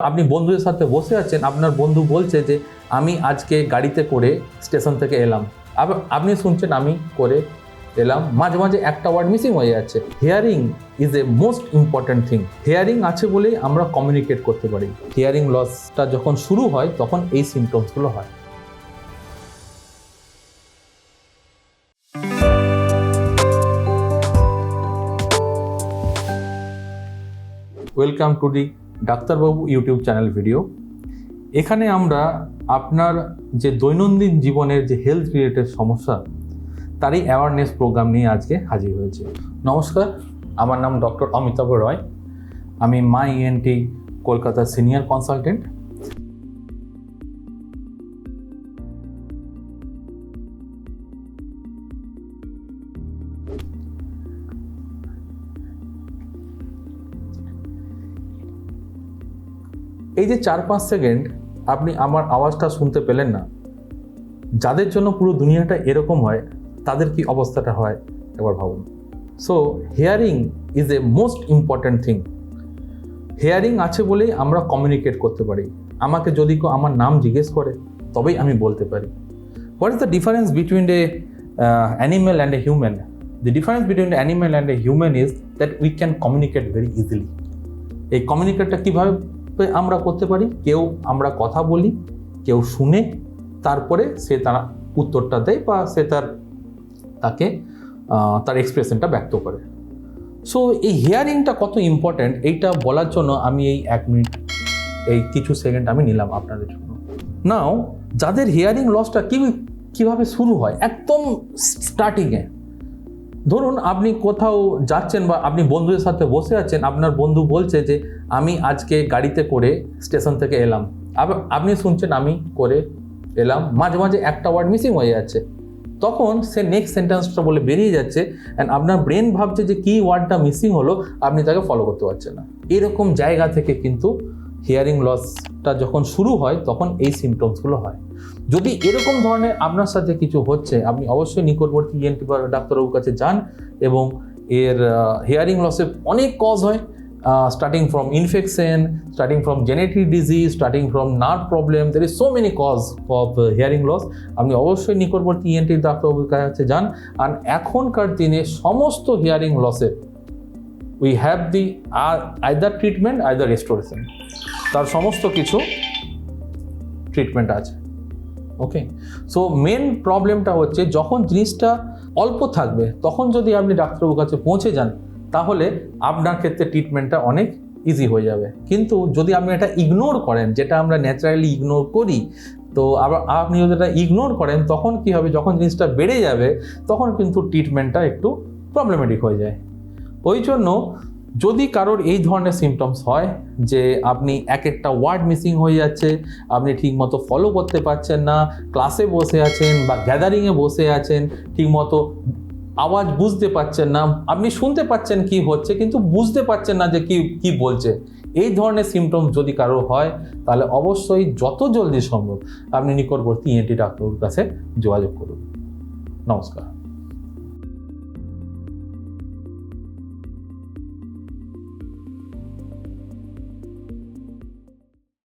আপনি বন্ধুদের সাথে বসে আছেন, আপনার বন্ধু বলছে যে, আমি আজকে গাড়িতে করে স্টেশন থেকে এলাম। আপনি শুনছেন, আমি করে এলাম। মাঝে মাঝে একটা ওয়ার্ড মিসিং হয়ে যাচ্ছে। Hearing is a most important thing hearing আছে বলেই আমরা কমিউনিকেট করতে পারি। হিয়ারিং লসটা যখন শুরু হয়, তখন এই সিমটমসগুলো হয়। ওয়েলকাম টু দি ডাক্তারবাবু ইউটিউব চ্যানেল ভিডিও। এখানে আমরা আপনার যে দৈনন্দিন জীবনের যে হেলথ রিলেটেড সমস্যা, তারই অ্যাওয়ারনেস প্রোগ্রাম নিয়ে আজকে হাজির হয়েছে। নমস্কার, আমার নাম ডক্টর অমিতাভ রয়। আমি মাই ইএনটি কলকাতার সিনিয়র কনসালটেন্ট এই যে চার পাঁচ সেকেন্ড আপনি আমার আওয়াজটা শুনতে পেলেন না, যাদের জন্য পুরো দুনিয়াটা এরকম হয়, তাদের কি অবস্থাটা হয়? একবার ভাবুন। So hearing is a most important thing hearing আছে বলেই আমরা কমিউনিকেট করতে পারি। আমাকে যদি কেউ আমার নাম জিজ্ঞেস করে, তবেই আমি বলতে পারি। What is the difference between a animal and a human the difference between animal and a human is that we can communicate very easily এই কমিউনিকেটটা কীভাবে আমরা করতে পারি? কেউ আমরা কথা বলি, কেউ শুনে তারপরে সে তার উত্তরটা দেয় বা সে তার, তাকে তার এক্সপ্রেশনটা ব্যক্ত করে। সো এই হিয়ারিংটা কত ইম্পর্ট্যান্ট এইটা বলার জন্য আমি এই এক মিনিট, এই কিছু সেকেন্ড আমি নিলাম আপনাদের জন্য। নাও যাদের হিয়ারিং লসটা কি, কীভাবে শুরু হয়? একদম স্টার্টিংয়ে ধরুন আপনি কোথাও যাচ্ছেন বা আপনি বন্ধুদের সাথে বসে আছেন, আপনার বন্ধু বলছে যে, আমি আজকে গাড়িতে করে স্টেশন থেকে এলাম। আপনি শুনছেন, আমি করে এলাম। মাঝে মাঝে একটা ওয়ার্ড মিসিং হয়ে যাচ্ছে। তখন সে নেক্সট সেন্টেন্সটা বলে বেরিয়ে যাচ্ছে অ্যান্ড আপনার ব্রেন ভাবছে যে, কী ওয়ার্ডটা মিসিং হলো? আপনি তাকে ফলো করতে পারছেন না। এরকম জায়গা থেকে কিন্তু হিয়ারিং লসটা যখন শুরু হয়, তখন এই সিমটমসগুলো হয়। যদি এরকম ধরনের আপনার সাথে কিছু হচ্ছে, আপনি অবশ্যই নিকটবর্তী ইএনটি বা ডাক্তারবাবুর কাছে যান এবং এর হিয়ারিং লসের অনেক কজ হয়। Starting from infection starting from genetic disease starting from nerve problem there is so many cause of hearing loss আপনি অবশ্যই নিকটবর্তী ইএনটি ডাক্তারবাবুর কাছে যান। আর এখনকার দিনে সমস্ত হিয়ারিং লসের we have the either treatment either restoration তার সমস্ত কিছু ট্রিটমেন্ট আছে। ওকে সো মেন প্রবলেমটা হচ্ছে যখন জিনিসটা অল্প থাকবে, তখন যদি আপনি ডাক্তারবাবুর কাছে পৌঁছে যান, তাহলে আপনার ক্ষেত্রে ট্রিটমেন্টটা অনেক ইজি হয়ে যাবে। কিন্তু যদি আপনি এটা ইগনোর করেন, যেটা আমরা ন্যাচারালি ইগনোর করি, তো আবার আপনি যদি এটা ইগনোর করেন, তখন কি হবে? যখন জিনিসটা বেড়ে যাবে, তখন কিন্তু ট্রিটমেন্টটা একটু প্রবলেমেটিক হয়ে যায়। ওই জন্য যদি কারোর এই ধরনের সিমটমস হয়, যে আপনি এক একটা ওয়ার্ড মিসিং হয়ে যাচ্ছে, আপনি ঠিকমতো ফলো করতে পারছেন না ক্লাসে বসে আছেন বা গ্যাদারিংয়ে বসে আছেন, ঠিকমতো আওয়াজ বুঝতে পারছেন না, আপনি শুনতে পাচ্ছেন কি হচ্ছে, কিন্তু বুঝতে পারছেন না যে কি কি বলছে। এই ধরনের সিমটমস যদি কারও হয়, তাহলে অবশ্যই যত জলদি সম্ভব আপনি নিকটবর্তী ইএনটি ডাক্তারের কাছে যোগাযোগ করুন। নমস্কার।